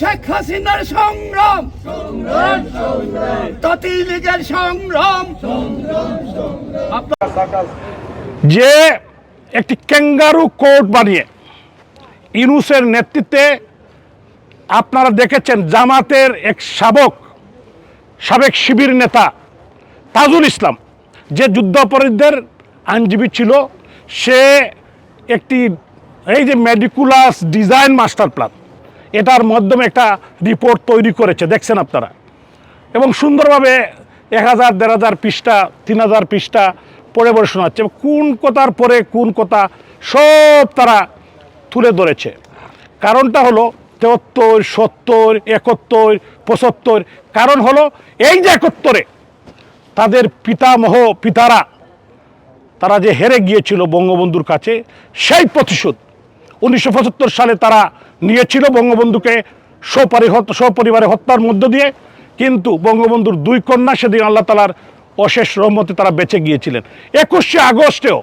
শেখ হাসিনার সংগ্রাম। তাঁতি লীগের সংগ্রাম। যে একটি ক্যাঙ্গারু কোর্ট বানিয়ে ইনুসের নেতৃত্বে আপনারা দেখেছেন জামাতের এক সাবক সাবেক শিবির নেতা তাজুল ইসলাম। যে যুদ্ধাপরাধীদের আইনজীবী ছিল সে একটি এই যে মেডিকুলাস ডিজাইন মাস্টার প্ল্যান এটার মাধ্যমে একটা রিপোর্ট তৈরি করেছে, দেখছেন আপনারা। এবং সুন্দরভাবে এক হাজার, দেড় হাজার পৃষ্ঠা, তিন হাজার পৃষ্ঠা পড়ে পড়ে শোনাচ্ছে। কোন কথার পরে কোন কথা সব তারা তুলে ধরেছে। কারণটা হলো তেহত্তর, সত্তর, একাত্তর, পঁচাত্তর। কারণ হলো এই যে একাত্তরে তাদের পিতামহ, পিতারা, তারা যে হেরে গিয়েছিল বঙ্গবন্ধুর কাছে, সেই প্রতিশোধ উনিশশো পঁচাত্তর সালে তারা নিয়েছিল বঙ্গবন্ধুকে সপরি সপরিবারে হত্যার মধ্য দিয়ে। কিন্তু বঙ্গবন্ধুর দুই কন্যা সেদিন আল্লাহ তালার অশেষ রহমতে তারা বেঁচে গিয়েছিলেন। একুশে আগস্টেও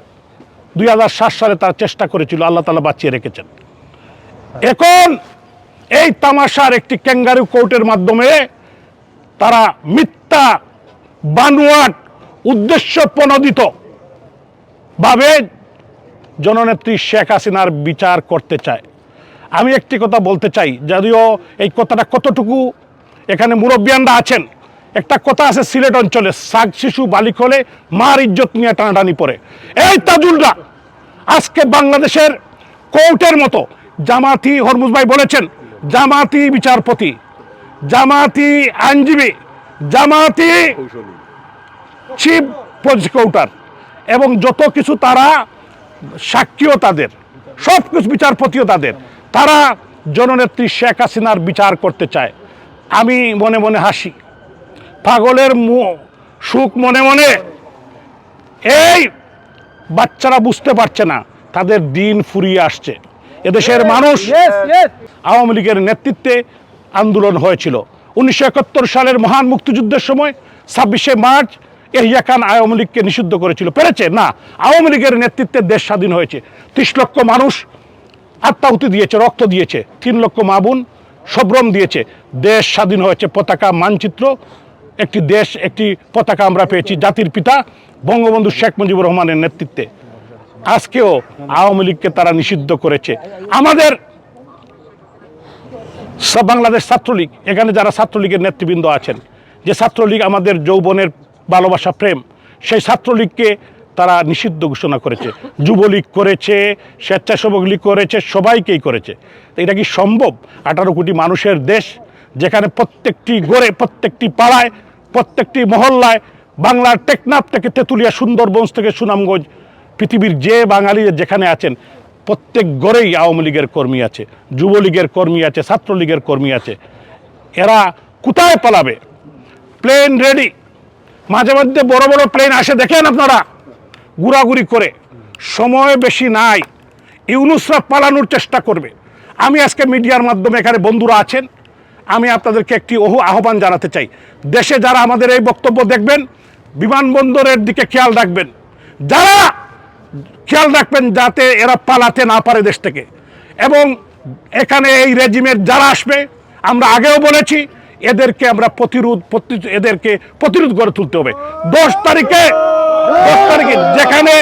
দুই হাজার সাত সালে তারা চেষ্টা করেছিল আল্লাহ তালা বাঁচিয়ে রেখেছেন। এখন এই তামাশার একটি ক্যাঙ্গারু কোর্টের মাধ্যমে তারা মিথ্যা, বানুয়াট উদ্দেশ্য প্রণোদিত ভাবে জননেত্রী শেখ হাসিনার বিচার করতে চায়। আমি একটি কথা বলতে চাই যদিও এই কথাটা কতটুকু এখানে মুরব্বিয়ানরা আছেন একটা কথা আছে সিলেট অঞ্চলে শাক শিশু বালিক হলে মার ইজ্জত নিয়ে টানাটানি পড়ে। এই তাজুলরা আজকে বাংলাদেশের কোর্টের মতো জামাতি হরমুজ ভাই বলেছেন জামাতি বিচারপতি জামাতি আইনজীবী জামাতি চিফ প্রসিকিউটর এবং যত কিছু তারা সাক্ষীও তাদের সব কিছু বিচারপতিও তাদের। তারা জননেত্রী শেখ হাসিনার বিচার করতে চায়। আমি মনে মনে হাসি। পাগলের সুখ মনে মনে এই বাচ্চারা বুঝতে পারছে না তাদের দিন ফুরিয়ে আসছে। এদেশের মানুষ আওয়ামী লীগের নেতৃত্বে আন্দোলন হয়েছিল। উনিশশো একাত্তর সালের মহান মুক্তিযুদ্ধের সময় ছাব্বিশে মার্চ এহিয়া খান আওয়ামী লীগকে নিষিদ্ধ করেছিল। পেরেছে? না। আওয়ামী লীগের নেতৃত্বে দেশ স্বাধীন হয়েছে। ত্রিশ লক্ষ মানুষ আত্মাহুতি দিয়েছে, রক্ত দিয়েছে। তিন লক্ষ মাবুন সব্রম দিয়েছে। দেশ স্বাধীন হয়েছে পতাকা মানচিত্র। একটি দেশ, একটি পতাকা আমরা পেয়েছি জাতির পিতা বঙ্গবন্ধু শেখ মুজিবুর রহমানের নেতৃত্বে। আজকেও আওয়ামী লীগকে তারা নিষিদ্ধ করেছে। আমাদের বাংলাদেশ ছাত্রলীগ, এখানে যারা ছাত্রলীগের নেতৃবৃন্দ আছেন, যে ছাত্রলীগ আমাদের যৌবনের ভালোবাসা, প্রেম, সেই ছাত্রলীগকে তারা নিষিদ্ধ ঘোষণা করেছে। যুবলীগ করেছে, স্বেচ্ছাসেবক লীগ করেছে, সবাইকেই করেছে। এটা কি সম্ভব? আঠারো কোটি মানুষের দেশ যেখানে প্রত্যেকটি গড়ে, প্রত্যেকটি পাড়ায়, প্রত্যেকটি মহল্লায় বাংলার টেকনাফ থেকে তেঁতুলিয়া সুন্দরবন থেকে সুনামগঞ্জ, পৃথিবীর যে বাঙালি যেখানে আছেন, প্রত্যেক ঘরেই আওয়ামী লীগের কর্মী আছে, যুবলীগের কর্মী আছে, ছাত্রলীগের কর্মী আছে। এরা কোথায় পালাবে? Plane ready. মাঝে মধ্যে বড় বড় প্লেন আসে, দেখেন আপনারা? ঘোরাঘুরি করে। সময় বেশি নাই। ইউনুসরা পালানোর চেষ্টা করবে। আমি আজকে মিডিয়ার মাধ্যমে এখানে বন্ধুরা আছেন। আমি আপনাদেরকে একটি অহু আহ্বান জানাতে চাই। দেশে যারা আমাদের এই বক্তব্য দেখবেন, বিমানবন্দরের দিকে খেয়াল রাখবেন। যারা খেয়াল রাখবেন যাতে এরা পালাতে না পারে দেশ থেকে। এবং এখানে এই রেজিমের যারা আসবে, আমরা আগেও বলেছি এদেরকে আমরা প্রতিরোধ প্রতি- এদেরকে প্রতিরোধ করে তুলতে হবে। দশ তারিখে দশ তারিখে যেখানে